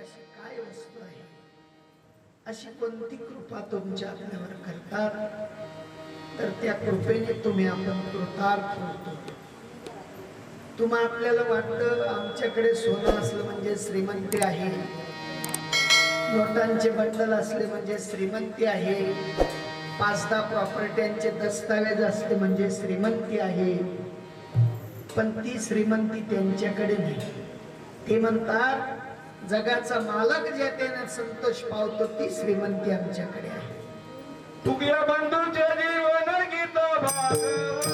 अशी काय आहे अशी कोणती कृपा तुमच्या आपल्यावर करतात? तर त्या कृपेने तुम्ही आपण कृतार्थ होतो तुम्हा आपल्याला वाटतं आमच्याकडे सोनं असलं म्हणजे श्रीमंती आहे. नोटांचे बंडल असले म्हणजे श्रीमंती आहे. पाच दहा प्रॉपर्ट्यांचे दस्तावेज असले म्हणजे श्रीमंती आहे. पण ती श्रीमंती त्यांच्याकडे नाही. ते म्हणतात जगाचा मालक ज्याने संतोष पावतो ती श्रीमंती आमच्याकडे आहे. तुझ्या बंधूच्या जीवन गीत भाग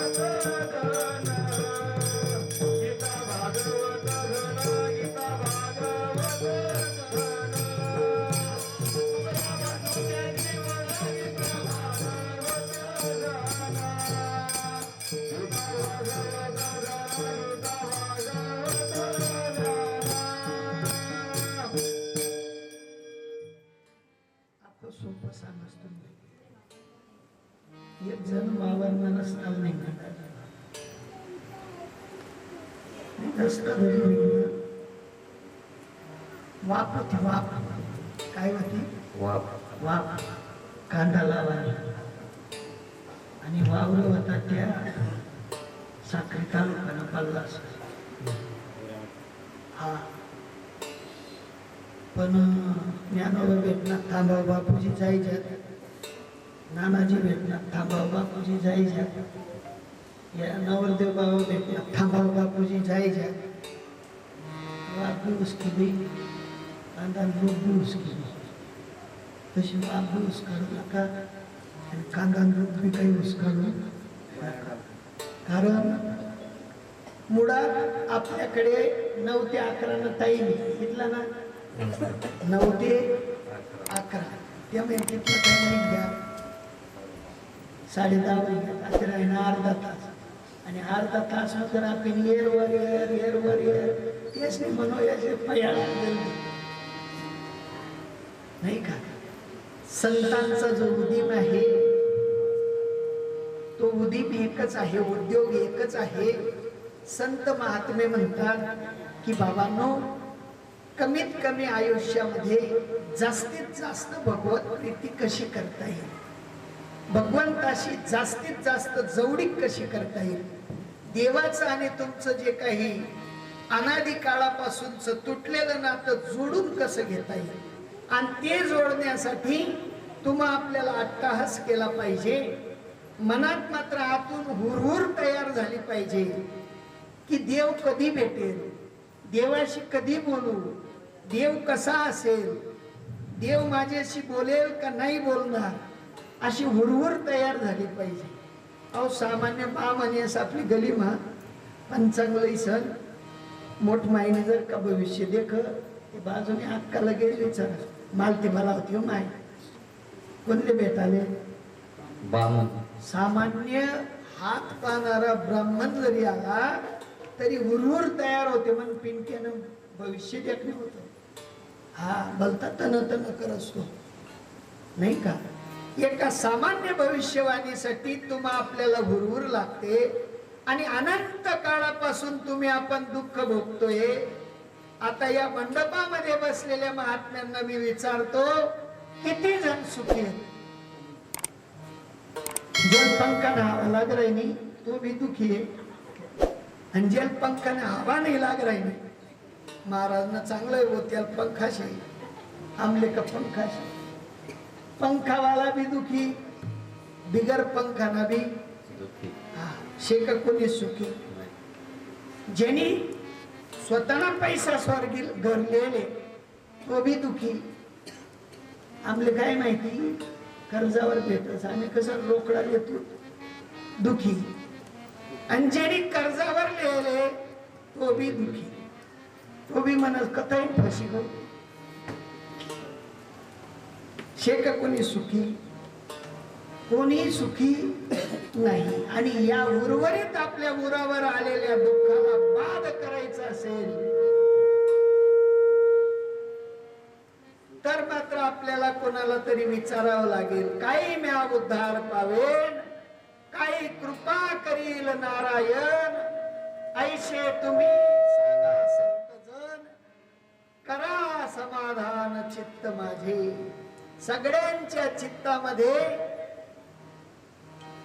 समजतो एक जण वावरणार नसताना नाही निघणं. वाप होती वाप। काय होती वाप। कांदा लावायला आणि वावर होता त्या साखरी तालुक्याला पल्लास हा. पण ज्ञानोबा भेटणार थांबाव बापूजी जायच्यात नानाजी भेटणार थांबाव बापूजी जायच्यात या नवरदेव बाबा भेटणार थांबाव बापूजी जायच्यात वाप दिवस कांदा लोक उसकी तशी वाप दिवस नका. आणि कांदा रुबी काही ऊस नका. कारण मुळात आपल्याकडे नऊ ते अकरा न घेतला ना नऊ ते अकरा. त्यामुळे तिथलं टायमिंग घ्या साडे दहा वाजता रात्री आहे ना अर्धा तास. आणि अर्धा तास जर आपण येर वर येर येर वर येर तेच नाही म्हणू याचे पयाळ नाही का? संतांचा जो उदीम आहे तो उदीम एकच आहे उद्योग एकच आहे. संत महात्मे म्हणतात की बाबांनो कमीत कमी आयुष्यामध्ये जास्तीत जास्त भगवत प्रीती कशी करता येईल? भगवंताशी जास्तीत जास्त जवळीक कशी करता येईल? देवाचं आणि तुमचं जे काही अनादी काळापासूनच तुटलेलं नातं जोडून कसं घेता येईल? आणि ते जोडण्यासाठी तुम्हा आपल्याला अट्टाहास केला पाहिजे. मनात मात्र आतून हुरहुर तयार झाली पाहिजे की देव कधी भेटेल? देवाशी कधी बोलू? देव कसा असेल? देव माझ्याशी बोलेल का नाही बोलणार? अशी हुरहुर तयार झाली पाहिजे. अहो सामान्य बा म्हणेस आपली गली मा. पण चांगलं सण. मोठ माईने जर का भविष्य देख ते बाजूने अक्काला गेली चल मालती मला होती हो माय कोणते भेटाले? सामान्य हात पाहणारा ब्राह्मण जरी आला तरी हुरहुर तयार होते मग पिंक्यानं भविष्य देखणे होतं. हा भलता तन तन कर असतो. नाही का? एका सामान्य भविष्यवाणीसाठी तुम्हा आपल्याला हुरहुर लागते आणि अनंत काळापासून तुम्ही आपण दुःख भोगतोय. आता या मंडपामध्ये बसलेल्या महात्म्यांना मी विचारतो किती जण सुखी आहेत? जल पंखाने हवा लाग तो भी दुखी आहे. आणि जल पंखाने हवा नाही लाग रही नहीं महाराजना चांगलं हो त्याला पंखाशी आमले का पंखाशी पंखावाला भी दुखी बिगर पंखाना भी हा, शेक कोणी सुखी? ज्यांनी स्वतःना पैसा स्वर्गी घर लिहिले तो भी दुखी. आमले काय माहिती? कर्जावर भेटच आम्ही कसं रोकडा येतो दुखी. आणि ज्याने कर्जावर लिहिले तो बी दुखी. तो बी म्हणत कथाही फसी गो. शेक कोणी सुखी? कोणी सुखी नाही. आणि या उर्वरित आपल्या उरावर आलेल्या दुःखाला बाद करायचा असेल तर मात्र आपल्याला कोणाला तरी विचारावं लागेल. काही म्या उद्धार पावेन? काही कृपा करील नारायण. ऐशे तुम्ही सांगा संतजन. करा समाधान चित्त माझे. सगळ्यांच्या चित्तामध्ये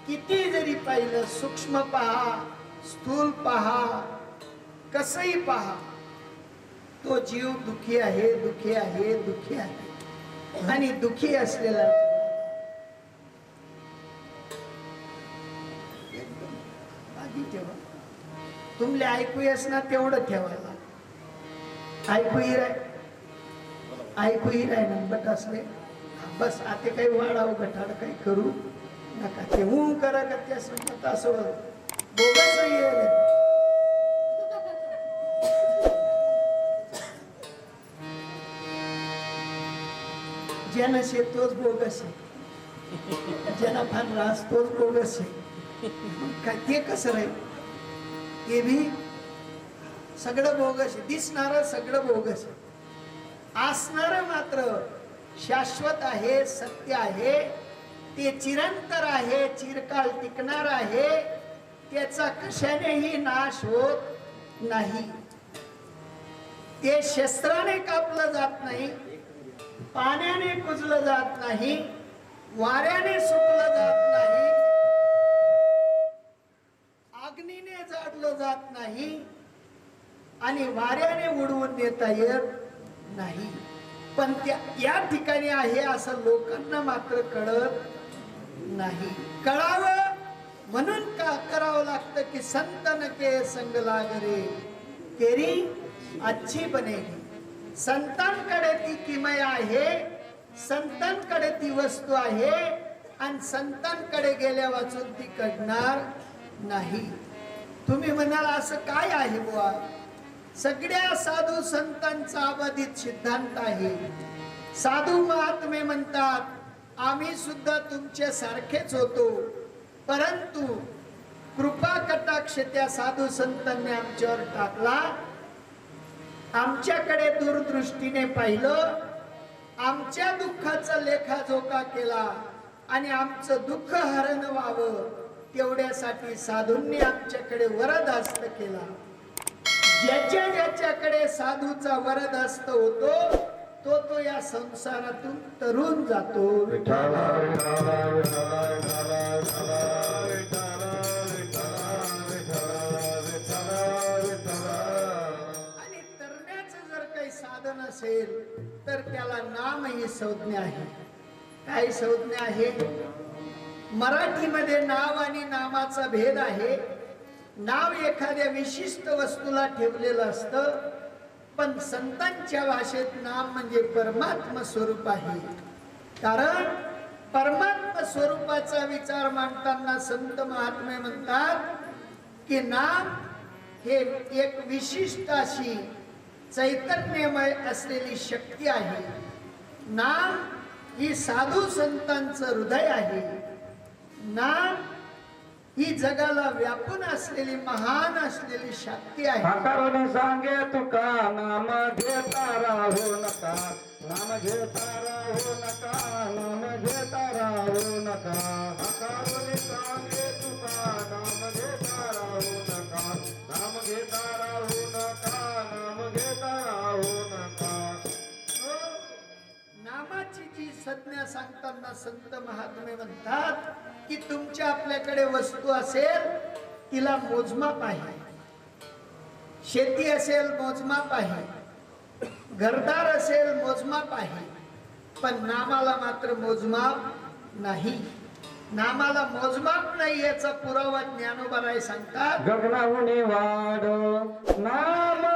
किती जरी पाहिलं सूक्ष्म पहा स्थूल पहा कसही पहा तो जीव दुखी आहे दुखी आहे दुखी आहे. आणि दुखी असलेला तुमले ऐकू येस ना तेवढं ठेवायला. ऐकू राय. ऐकू राय ना बट असले. बस आता काही वाढावं गटाड काही करू नका. ते हू करा का त्या समजत असं बोगस येईल ज्यानं शे तोच बोगस आहे. ज्यानं फार रास तोच बोगस आहे. काय ते कसं राहील? हे बी सगळं बोगस दिसणार दिसणारं सगळं बोगस असणार मात्र शाश्वत आहे सत्य आहे. ते चिरंतर आहे चिरकाल टिकणार आहे. त्याचा कशानेही नाश होत नाही. ते शस्त्राने कापलं जात नाही पाण्याने कुजलं जात नाही वाऱ्याने सुकलं जात नाही. जात नाही आणि वाऱ्याने उडवून देता येत नाही. पण त्या या ठिकाणी आहे असं लोकांना मात्र कळत नाही. कळावं म्हणून का करावं लागतं की संतन के संग लागरे केरी अच्छी बनेगी. संतांकडे ती किमय आहे संतांकडे ती वस्तू आहे आणि संतांकडे गेल्या वाचून ती कळणार नाही. तुम्ही म्हणाल असं काय आहे बुवा? सगळ्या साधू संतांचा अबाधित सिद्धांत आहे. साधू महात्मे म्हणतात आम्ही सुद्धा तुमच्या सारखेच होतो परंतु कृपा कटाक्ष त्या साधू संतांनी आमच्यावर टाकला. आमच्याकडे दूरदृष्टीने पाहिलं आमच्या दुःखाचा लेखाजोखा केला आणि आमचं दुःख हरण व्हावं. तेवढ्यासाठी साधूंनी आमच्याकडे वरदास्त केला. ज्याच्या ज्याच्याकडे साधूचा वरदास्त होतो तो तो या संसारातून तरुण जातो. आणि तरण्याचं जर काही साधन असेल तर त्याला नाम ही संज्ञा आहे. काय संज्ञा आहे? मराठीमध्ये नाव आणि नामाचा भेद आहे. नाव एखाद्या विशिष्ट वस्तूला ठेवलेलं असतं पण संतांच्या भाषेत नाम म्हणजे परमात्म स्वरूप आहे. कारण परमात्म स्वरूपाचा विचार मांडताना संत महात्मे म्हणतात की नाम हे एक विशिष्ट अशी चैतन्यमय असलेली शक्ती आहे. नाम ही साधू संतांचं हृदय आहे. नाम ही जगाला व्यापून असलेली महान असलेली शक्ती आहे. आकाराने सांगे तुका नाम घेता राहू नका. नाम घेता राहू नका नाम घेता राहू नका. आकाराने सांगे तुका नाम घेता राहू नका. सांगताना संत महात्मे म्हणतात की तुमच्या आपल्याकडे वस्तू असेल तिला मोजमाप आहे. शेती असेल मोजमाप आहे. घरदार असेल मोजमाप आहे. पण नामाला मात्र मोजमाप नाही. नामाला मोजमाप नाही याचा पुरावा ज्ञानोबाराय सांगतात. गगनाहुनी वाढ. नाम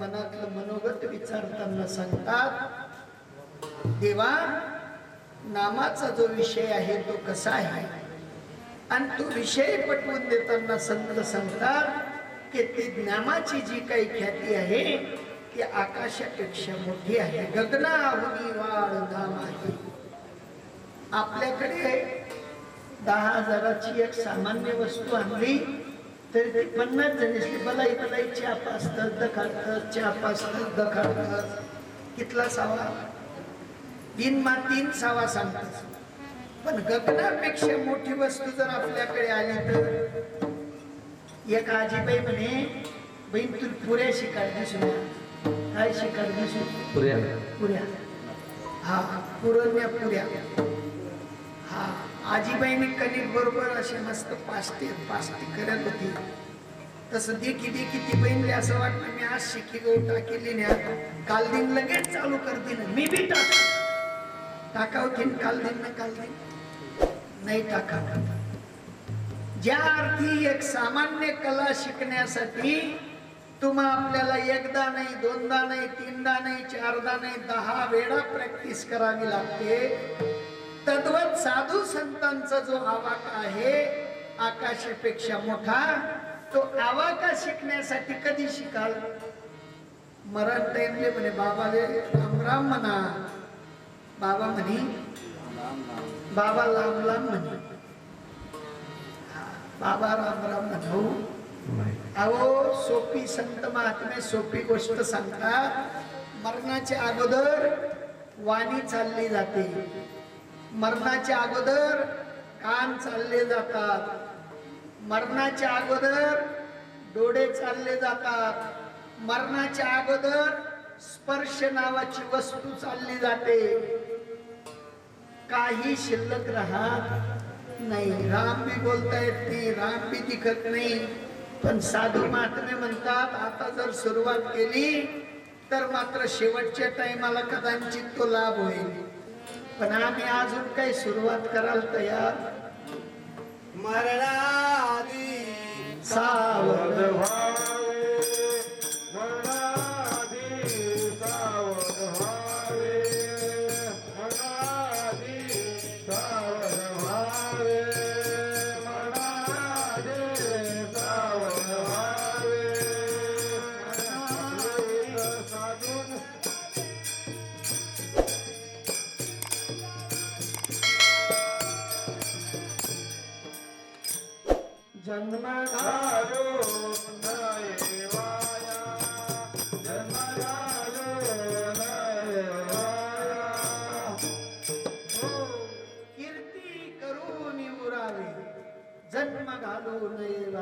मनातलं मनोगत विचारताना सांगतात देवा नामाचा जो विषय आहे तो कसा आहे? आणि तो विषय पटवून देताना संत सांगतात की ती ज्ञानाची जी काही ख्याती आहे ती आकाशापेक्षा मोठी आहे. गगनाहुनी वाढ नाम आहे. आपल्याकडे दहा हजाराची एक सामान्य वस्तू आणली तरी ती पन्नास जणीसली बलाई बलाई चहा पाचतात दखाडतात चहा पाचतात दखाडतात कितला सावा? तीन मा तीन सावा सांगतात पण गगनापेक्षा मोठी वस्तू जर आपल्याकडे आली तर? एक आजीबाई म्हणे बहीण तू पुऱ्या शिकार दिसू काय शिकार दिसू? पुऱ्या. पुऱ्या. हा पुरण्या पुऱ्या. हा. आजीबाईने कणिक बरोबर असे मस्त पाष्टी पाष्टी करत होती. तसं देखी देखी ती बहिणली असं वाटलं मी आज शिकी गहू टाकेली ना काल दिन लगेच चालू करते ना मी बी टाक. टाकावती काल दिन ना काल दिन नाही टाका ज्या अर्थी एक सामान्य कला शिकण्यासाठी तुम्हा आपल्याला एकदा नाही दोनदा नाही तीनदा नाही चारदा नाही दहा वेळा प्रॅक्टिस करावी लागते. तद्वत साधू संतांचा जो आवाक आहे आकाशापेक्षा मोठा तो आवाका शिकण्यासाठी कधी शिकाल? मरण टाइमले म्हणे बाबाले रामराम म्हणा. बाबा म्हणे बाबा लांब लांब म्हणे. बाबा राम म्हणू. अहो सोपी संत महात्मे सोपी गोष्ट सांगतात. मरणाच्या अगोदर वाणी चालली जाते. मरणाच्या अगोदर कान चालले जातात. मरणाच्या अगोदर डोळे चालले जातात. मरणाच्या अगोदर स्पर्श नावाची वस्तू चालली जाते. काही शिल्लक राहत नाही. राम बी बोलता येत नाही राम बी दिखत नाही. पण साधू महात्मे म्हणतात आता जर सुरुवात केली तर मात्र शेवटच्या टायमाला कदाचित तो लाभ होईल. पण आम्ही अजून काही सुरुवात करायला तयार. मरणादी सावध व्हावे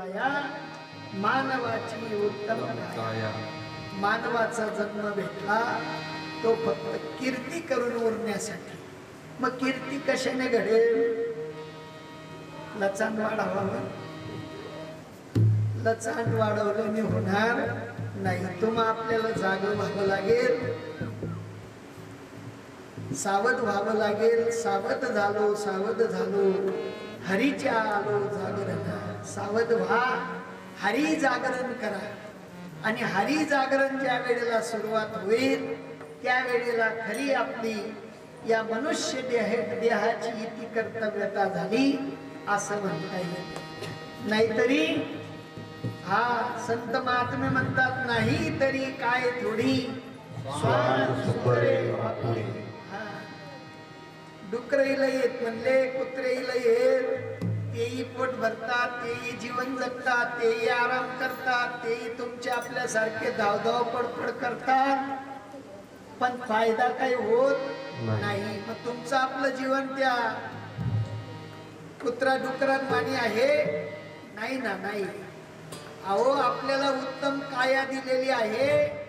नये मानवाची उत्तम काया. मानवाचा जन्म भेटला तो फक्त कीर्ती करून उरण्यासाठी. मग कीर्ती कशाने घडेल? लचांड वाढवावं लचांड वाढवल्याने होणार नाही. तुम्हा आपल्याला जाग व्हावं लागेल. सावध व्हावं लागेल. सावध झालो सावध झालो. हरीच्या आलो जागरण सावध व्हा. हरी जागरण करा. आणि हरी जागरण ज्या वेळेला सुरुवात होईल त्या वेळेला खरी आपली या मनुष्य देह देहाची इति कर्तव्यता झाली असं म्हणता येईल. नाहीतरी हा संत महात्मे म्हणतात नाही तरी काय थोडी. डुकरईला येत म्हणले कुत्रेला येत तेही पोट भरतात तेही जीवन जगतात तेही आराम करतात तेही तुमच्या आपल्यासारखे धावधाव पडपड करतात. पण फायदा काही होत नाही. मग तुमचं आपलं जीवन त्या कुत्रा डुकरात मानी आहे? नाही ना नाही. अहो आपल्याला उत्तम काया दिलेली आहे.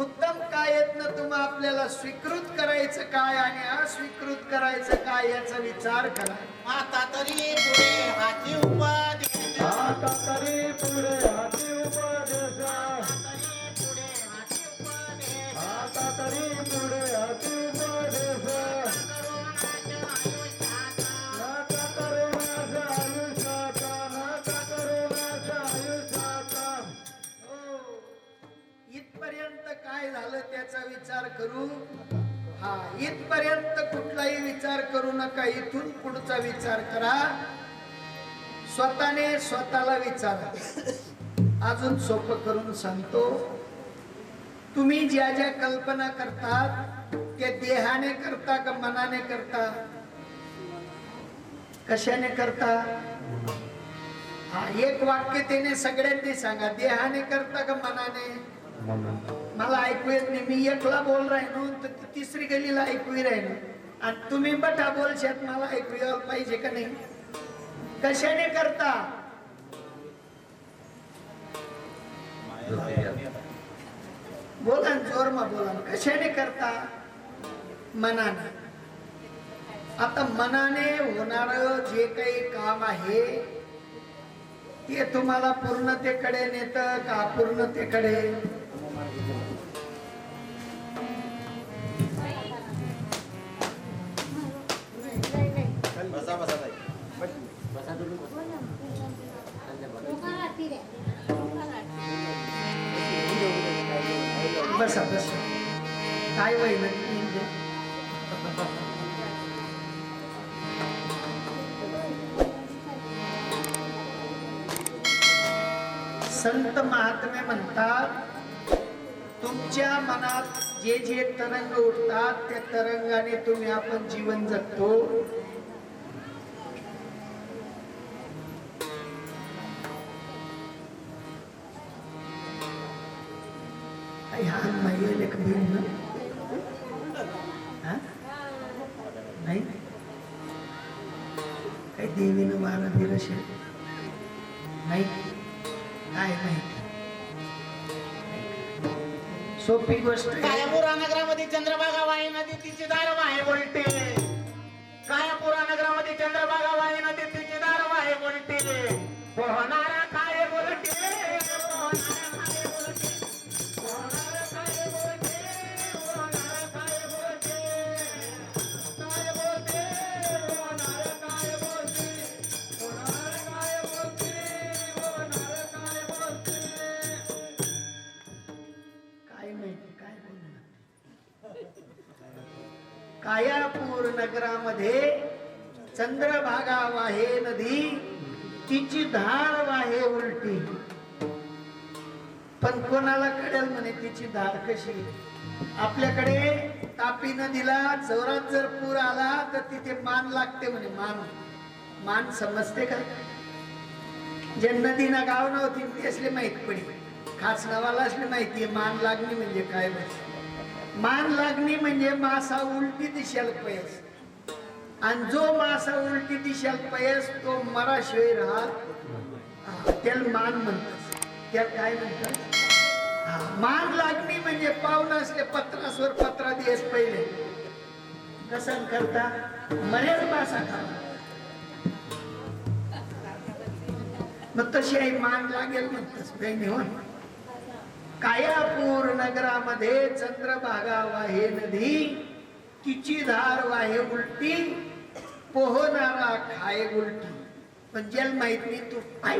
उत्तम कायेतनं तुम्हा आपल्याला स्वीकृत करायचं काय आणि अस्वीकृत करायचं काय याचा विचार करा. आता तरी पुढे हाती उपदेश आता तरी पुढे हाती उपदेशा पुढे हाती उपदेश आता तरी पुढे हाती त्याचा विचार करू हा इथपर्यंत कुठलाही विचार करू नका इथून पुढचा विचार करा. स्वतःने स्वतःला विचारा. अजून सोपं करून सांगतो. तुम्ही ज्या ज्या कल्पना करतात ते देहाने करता का मनाने करता? कशाने करता? हा एक वाक्य त्याने सगळ्यांनी सांगा. देहाने करता का मनाने. मला ऐकू येत नाही. मी एकला बोल राहिलो तर ती तिसरी गलीला ऐकू राहिलो. आणि तुम्ही बटा बोलशात मला ऐकू यायला पाहिजे का नाही? कशाने करता? बोला जोर जोरमा बोला कशाने करता? मनाने. आता मनाने होणार जे काही काम आहे ते तुम्हाला पूर्णतेकडे नेत का पूर्णतेकडे संत महात्मे म्हणतात तुमच्या मनात जे जे तरंग उठतात त्या तरंगाने तुम्ही आपण जीवन जगतो. ह्या महिला लेख बहीण सोपी गोष्ट कायापुरा नगरामध्ये चंद्रभागा वाही नदी तिची दार वाहे बोलते कायापुरा नगरामध्ये चंद्रभागा वाही नदी नगरामध्ये चंद्रभागा वाहे नदी तिची धार वाहे उलटी. पण कोणाला कळेल म्हणे तिची धार कशी? आपल्याकडे तापी नदीला जोरात जर पूर आला तर तिथे मान लागते म्हणे मान. मान समजते का? जे नदीना गाव नव्हती ते असले माहीत पडी खास नावाला असली माहिती मान लागली म्हणजे काय माहिती? मान लागणी म्हणजे मासा उलटी दिशेला पयस. आणि जो मासा उलटी दिशेला पयस तो मराशिवाय राहत हा, त्याला मान म्हणतात. त्याला काय म्हणतात? मान लागणी म्हणजे पाहुणा असले पत्रासवर पत्रा दिस पहिले. कसं करता मरेल मासा खावा. मग तशी आई मान लागेल म्हणतस बहिणी हो कायापूर नगरामध्ये चंद्रभागा वाहे नदी तिची धार वाहे उलटी पोहणारा खाय उलटी. पण ज्याला माहीत नाही तू काय